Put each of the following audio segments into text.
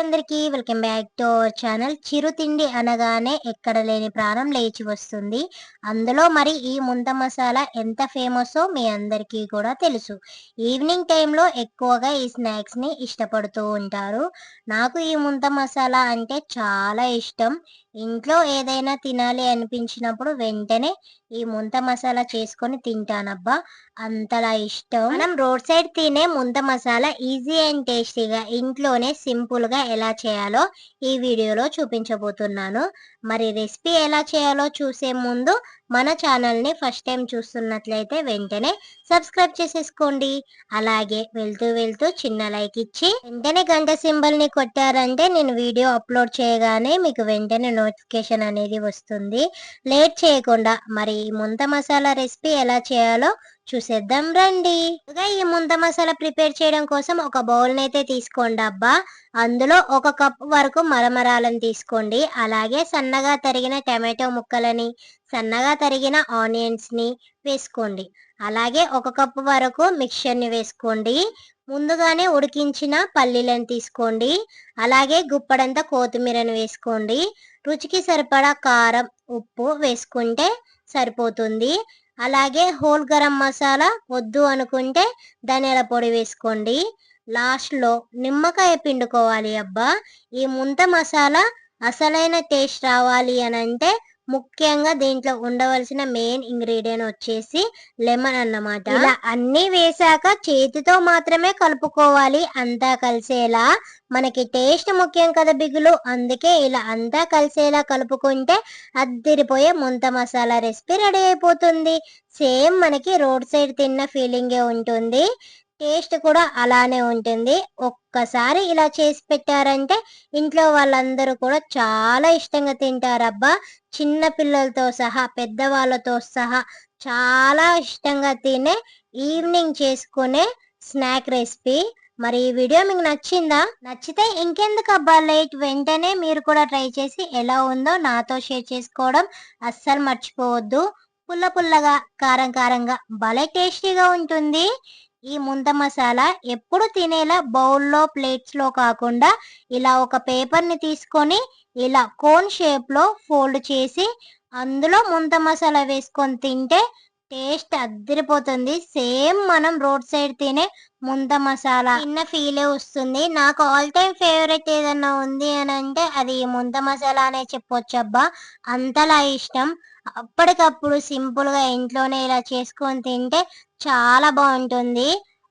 అందరికీ welcome back to our channel. చిరుతిండి అనగానే ఎక్కడ లేని ప్రాణం లేచి వస్తుంది. అందులో మరి ఈ ముంత మసాలా ఎంత ఫేమసో మీ అందరికీ కూడా తెలుసు. ఈవినింగ్ టైంలో ఎక్కువగా ఈ స్నాక్స్ని ఇష్టపడుతూ ఉంటారు. నాకు ఈ ముంత మసాలా అంటే చాలా ఇష్టం. ఇంట్లో ఏదైనా తినాలి అనిపించినప్పుడు వెంటనే ఈ ముంత మసాలా చేసుకొని తింటానబ్బా. అంతలా ఇష్టం. మనం రోడ్ సైడ్ తినే ముంత మసాలా ఈజీ అండ్ టేస్టీగా ఇంట్లోనే సింపుల్గా ఎలా చేయాలో ఈ వీడియోలో చూపించబోతున్నాను. మరి రెసిపీ ఎలా చేయాలో చూసే ముందు మన ఛానల్ని ఫస్ట్ టైం చూస్తున్నట్లయితే వెంటనే సబ్స్క్రైబ్ చేసేసుకోండి. అలాగే వెళ్తూ వెళ్తూ చిన్న లైక్ ఇచ్చి వెంటనే గంట సింబల్ని కొట్టారంటే నేను వీడియో అప్లోడ్ చేయగానే మీకు వెంటనే నోటిఫికేషన్ అనేది వస్తుంది. లేట్ చేయకుండా మరి ముంత మసాలా రెసిపీ ఎలా చేయాలో చూసేద్దాం రండి. ఈ ముంత మసాలా ప్రిపేర్ చేయడం కోసం ఒక బౌల్ అయితే తీసుకోండి అబ్బా. అందులో ఒక కప్ వరకు మరమరాలను తీసుకోండి. అలాగే సన్నగా తరిగిన టమాటో ముక్కలని సన్నగా తరిగిన ఆనియన్స్ని వేసుకోండి. అలాగే ఒక కప్పు వరకు మిక్చర్ని వేసుకోండి. ముందుగానే ఉడికించిన పల్లీలను తీసుకోండి. అలాగే గుప్పడంతా కొత్తిమీరను వేసుకోండి. రుచికి సరిపడా కారం ఉప్పు వేసుకుంటే సరిపోతుంది. అలాగే హోల్ గరం మసాలా వద్దు అనుకుంటే ధనియాల పొడి వేసుకోండి. లాస్ట్లో నిమ్మకాయ పిండుకోవాలి అబ్బా. ఈ ముంత మసాలా అసలైన టేస్ట్ రావాలి అని అంటే ముఖ్యంగా దీంట్లో ఉండవలసిన మెయిన్ ఇంగ్రీడియంట్ వచ్చేసి లెమన్ అన్నమాట. ఇలా అన్ని వేసాక చేతితో మాత్రమే కలుపుకోవాలి. అంతా కలిసేలా మనకి టేస్ట్ ముఖ్యం కదా బిగులు. అందుకే ఇలా అంతా కలిసేలా కలుపుకుంటే అద్దిరిపోయే ముంత మసాలా రెసిపీ రెడీ అయిపోతుంది. సేమ్ మనకి రోడ్ సైడ్ తిన్న ఫీలింగే ఉంటుంది. టేస్ట్ కూడా అలానే ఉంటుంది. ఒక్కసారి ఇలా చేసి పెట్టారంటే ఇంట్లో వాళ్ళందరూ కూడా చాలా ఇష్టంగా తింటారబ్బా. చిన్న పిల్లలతో సహా పెద్దవాళ్ళతో సహా చాలా ఇష్టంగా తినే ఈవినింగ్ చేసుకునే స్నాక్ రెసిపీ. మరి ఈ వీడియో మీకు నచ్చిందా? నచ్చితే ఇంకెందుకు అబ్బా లేట్ వెంటనే మీరు కూడా ట్రై చేసి ఎలా ఉందో నాతో షేర్ చేసుకోవడం అస్సలు మర్చిపోవద్దు. పుల్ల పుల్లగా కారం కారంగా భలే టేస్టీగా ఉంటుంది. ఈ ముంత మసాలా ఎప్పుడు తినేలా బౌల్లో ప్లేట్స్లో కాకుండా ఇలా ఒక పేపర్ని తీసుకొని ఇలా కోన్ షేప్లో ఫోల్డ్ చేసి అందులో ముంత మసాలా వేసుకొని తింటే టేస్ట్ అద్దరిపోతుంది సేమ్ మనం రోడ్ సైడ్ తినే ముంత మసాలా చిన్న ఫీలే వస్తుంది. నాకు ఆల్ టైమ్ ఫేవరెట్ ఏదన్నా ఉంది అని అంటే అది ముంత మసాలా అనే చెప్పొచ్చు అబ్బా అంతలా ఇష్టం. అప్పటికప్పుడు సింపుల్గా ఇంట్లోనే ఇలా చేసుకొని తింటే చాలా బాగుంటుంది.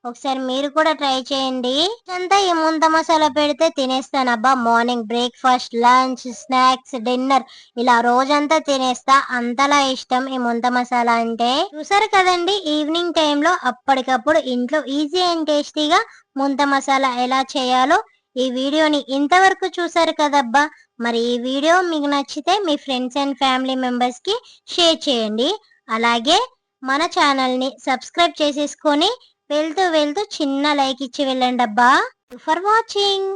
ఒకసారి మీరు కూడా ట్రై చేయండి. అంతా ఈ ముంత మసాలా పెడితే తినేస్తాను. అబ్బా morning breakfast lunch snacks dinner ఇలా రోజంతా తినేస్తా. అంతలా ఇష్టం ఈ ముంత మసాలా అంటే. చూసారు కదండి ఈవినింగ్ టైంలో అప్పటికప్పుడు ఇంట్లో ఈజీ అండ్ టేస్టీగా ముంత మసాలా ఎలా చేయాలో ఈ వీడియోని ఇంతవరకు చూసారు కదబ్బా. మరి ఈ వీడియో మీకు నచ్చితే మీ ఫ్రెండ్స్ అండ్ ఫ్యామిలీ మెంబర్స్కి షేర్ చేయండి. అలాగే మన ఛానల్ని సబ్స్క్రైబ్ చేసేసుకొని వెళ్తూ వెళ్తూ చిన్న లైక్ ఇచ్చి వెళ్ళండి అబ్బా ఫర్ వాచింగ్